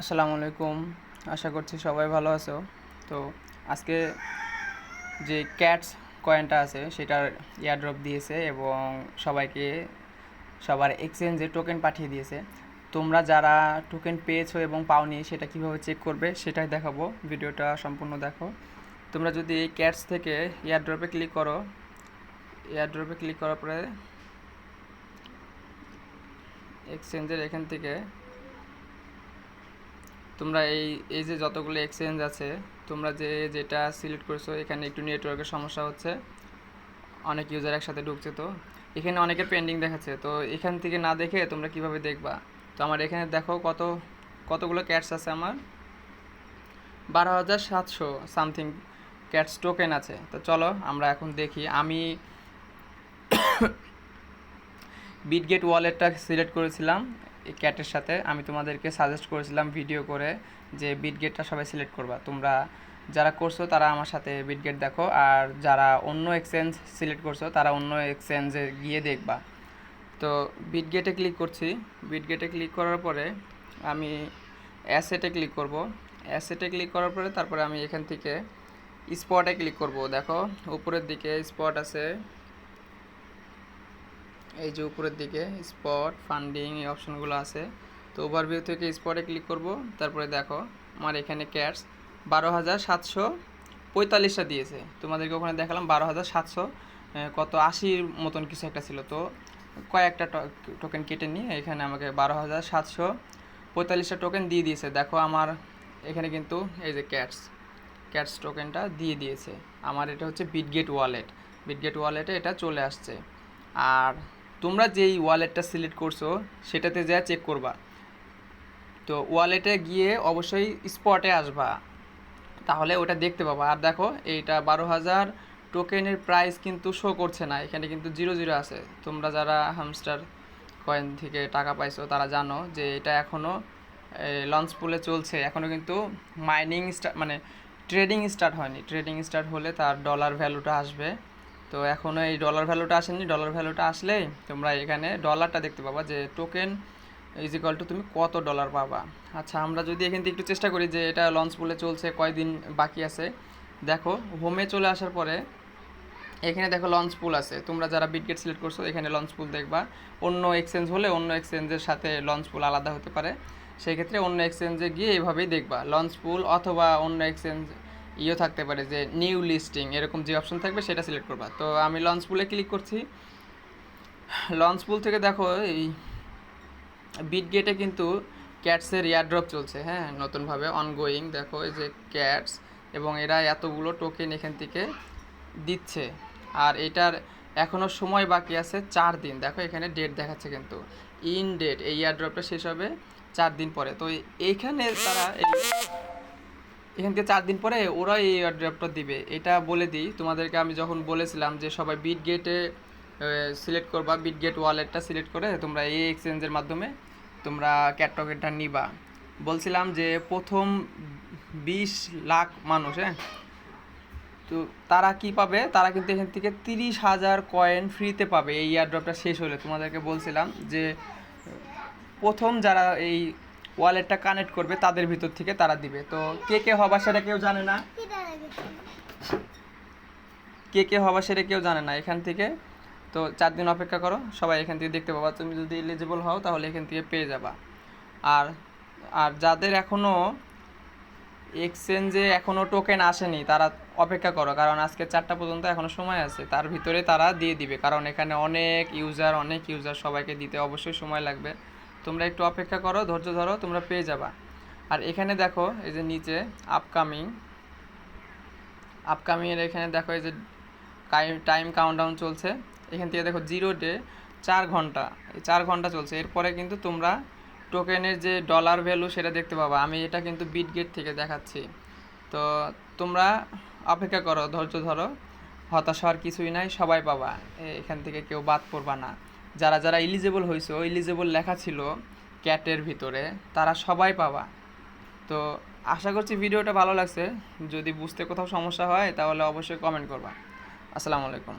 আসসালামু আলাইকুম। আশা করছি সবাই ভালো আছো। তো আজকে যে ক্যাটস কয়েনটা আছে, সেটার এয়ারড্রপ দিয়েছে এবং সবাইকে সবার এক্সচেঞ্জে টোকেন পাঠিয়ে দিয়েছে। তোমরা যারা টোকেন পেয়েছ এবং পাওনি, সেটা কীভাবে চেক করবে, সেটাই দেখাবো। ভিডিওটা সম্পূর্ণ দেখো। তোমরা যদি এই ক্যাটস থেকে এয়ারড্রপে ক্লিক করো এয়ারড্রপে ক্লিক করার পরে এক্সচেঞ্জের এখান থেকে তোমরা এই এই যে যতগুলো এক্সচেঞ্জ আছে, তোমরা যে, যেটা সিলেক্ট করেছ, এখানে একটু নেটওয়ার্কের সমস্যা হচ্ছে। অনেক ইউজার একসাথে ঢুকছে তো। এখানে অনেকের পেন্ডিং দেখাচ্ছে, তো এখান থেকে না দেখে তোমরা কীভাবে দেখবা? তো আমার এখানে দেখো কত, কতগুলো ক্যাটস আছে আমার। বারো হাজার সাতশো সামথিং ক্যাটস টোকেন আছে। তো চলো আমরা এখন দেখি। আমি বিটগেট ওয়ালেটটা সিলেক্ট করেছিলাম। ক্যাটের সাথে আমি তোমাদেরকে সাজেস্ট করেছিলাম ভিডিও করে যে বিটগেটটা সবাই সিলেক্ট করবা। তোমরা যারা করছ তারা আমার সাথে বিটগেট দেখো, আর যারা অন্য এক্সচেঞ্জ সিলেক্ট করছ তারা অন্য এক্সচেঞ্জে গিয়ে দেখবা। তো বিটগেটে ক্লিক করছি। বিটগেটে ক্লিক করার পরে আমি অ্যাসেটে ক্লিক করব। অ্যাসেটে ক্লিক করার পরে তারপরে আমি এখান থেকে স্পটে ক্লিক করব। দেখো, উপরের দিকে স্পট আছে। এই যে উপরের দিকে স্পট ফান্ডিং এই অপশনগুলো আছে। তো ওভারভিউ থেকে স্পটে ক্লিক করব। তারপরে দেখো, আমার এখানে ক্যাটস বারো হাজার সাতশো পঁয়তাল্লিশটা দিয়েছে। তোমাদেরকে ওখানে দেখালাম বারো হাজার সাতশো কত আশির মতন কিছু একটা ছিল। তো কয়েকটা টোকেন কেটে নিয়ে এখানে আমাকে বারো হাজার সাতশো পঁয়তাল্লিশটা টোকেন দিয়ে দিয়েছে। দেখো আমার এখানে কিন্তু এই যে ক্যাটস ক্যাটস টোকেনটা দিয়ে দিয়েছে। আমার এটা হচ্ছে বিটগেট ওয়ালেট বিটগেট ওয়ালেটে এটা চলে আসছে। আর তোমরা যেই ওয়ালেটটা সিলেক্ট করছ, সেটাতে যা চেক করবা। তো ওয়ালেটে গিয়ে অবশ্যই স্পটে আসবা। তাহলে ওটা দেখতে পাবা। আর দেখো, এইটা বারো হাজার টোকেনের প্রাইস কিন্তু শো করছে না। এখানে কিন্তু জিরো জিরো আছে। তোমরা যারা হামস্টার কয়েন থেকে টাকা পাইছো, তারা জানো যে এটা এখনও লঞ্চ পুলে চলছে। এখনও কিন্তু মাইনিং মানে ট্রেডিং স্টার্ট হয়নি। ট্রেডিং স্টার্ট হলে তার ডলার ভ্যালুটা আসবে। তো এখনও এই ডলার ভ্যালুটা আসেনি। ডলার ভ্যালুটা আসলেই তোমরা এখানে ডলারটা দেখতে পাবা যে টোকেন ইজ ইকাল টু তুমি কত ডলার পাবা। আচ্ছা আমরা যদি এখান থেকে একটু চেষ্টা করি যে এটা লঞ্চ পুলে চলছে, কয়দিন বাকি আছে। দেখো হোমে চলে আসার পরে এখানে দেখো লঞ্চ পুল আছে। তোমরা যারা বিটগেট সিলেক্ট করছ, এখানে লঞ্চ পুল দেখবা। অন্য এক্সচেঞ্জ হলে অন্য এক্সচেঞ্জের সাথে লঞ্চ পুল আলাদা হতে পারে। সেই ক্ষেত্রে অন্য এক্সচেঞ্জে গিয়ে এভাবেই দেখবা। লঞ্চ পুল অথবা অন্য এক্সচেঞ্জ ইয়েও থাকতে পারে যে নিউ লিস্টিং এরকম যে অপশন থাকবে সেটা সিলেক্ট করবা। তো আমি লঞ্চ পুলে ক্লিক করছি। লঞ্চ পুল থেকে দেখো এই বিট গেটে কিন্তু ক্যাটসের এয়ারড্রপ চলছে হ্যাঁ নতুনভাবে অনগোয়িং দেখো এই যে ক্যাটস এবং এরা এতগুলো টোকেন এখান থেকে দিচ্ছে। আর এটার এখনও সময় বাকি আছে চার দিন। দেখো এখানে ডেট দেখাচ্ছে কিন্তু। ইন ডেট এই এয়ারড্রপটা শেষ হবে চার দিন পরে। তো এইখানে তারা এখান থেকে চার দিন পরে ওরাই এই এয়ারড্রপটা দিবে। এটা বলে দিই, তোমাদেরকে আমি যখন বলেছিলাম যে সবাই বিট গেটে সিলেক্ট করবা বিট গেট ওয়ালেটটা সিলেক্ট করে তোমরা এই এক্সচেঞ্জের মাধ্যমে তোমরা ক্যাটটকেটটা নিবা। বলছিলাম যে প্রথম বিশ লাখ মানুষ হ্যাঁ? তো তারা কি পাবে? তারা কিন্তু এখান থেকে তিরিশ হাজার কয়েন ফ্রিতে পাবে। এই এয়ারড্রপটা শেষ হলে তোমাদেরকে বলছিলাম যে, প্রথম যারা এই ওয়ালেটটা কানেক্ট করবে, তাদের ভিতর থেকে তারা দিবে। তো কে কে হবা সেটা কেউ জানে না। কে কে হবা সেটা কেউ জানে না এখান থেকে। তো চার দিন অপেক্ষা করো, সবাই এখান থেকে দেখতে পাবা। তুমি যদি এলিজিবল হও, তাহলে এখান থেকে পেয়ে যাবা। আর আর যাদের এখনও এক্সচেঞ্জে এখনও টোকেন আসেনি, তারা অপেক্ষা করো। কারণ আজকে চারটা পর্যন্ত এখনও সময় আছে। তার ভিতরে তারা দিয়ে দিবে। কারণ এখানে অনেক ইউজার অনেক ইউজার সবাইকে দিতে অবশ্যই সময় লাগবে। তোমরা একটু অপেক্ষা করো, ধৈর্য ধরো, তোমরা পেয়ে যাবা। আর এখানে দেখো, এই যে নিচে আপকামিং আপকামিংয়ের এখানে দেখো, এই যে টাইম কাউন্টডাউন চলছে। এখান থেকে দেখো জিরো ডে চার ঘণ্টা, এই চার ঘণ্টা চলছে। এরপরে কিন্তু তোমরা টোকেনের যে ডলার ভ্যালু সেটা দেখতে পাবা। আমি এটা কিন্তু বিটগেট থেকে দেখাচ্ছি। তো তোমরা অপেক্ষা করো, ধৈর্য ধরো। হতাশ হওয়ার কিছুই নাই, সবাই পাবা। এখান থেকে কেউ বাদ পড়বা না। যারা যারা ইলিজেবল হয়েছে ইলিজেবল লেখা ছিল ক্যাটের ভিতরে, তারা সবাই পাবা। তো আশা করছি ভিডিওটা ভালো লাগছে। যদি বুঝতে কোথাও সমস্যা হয়, তাহলে অবশ্যই কমেন্ট করবা। আসসালামু আলাইকুম।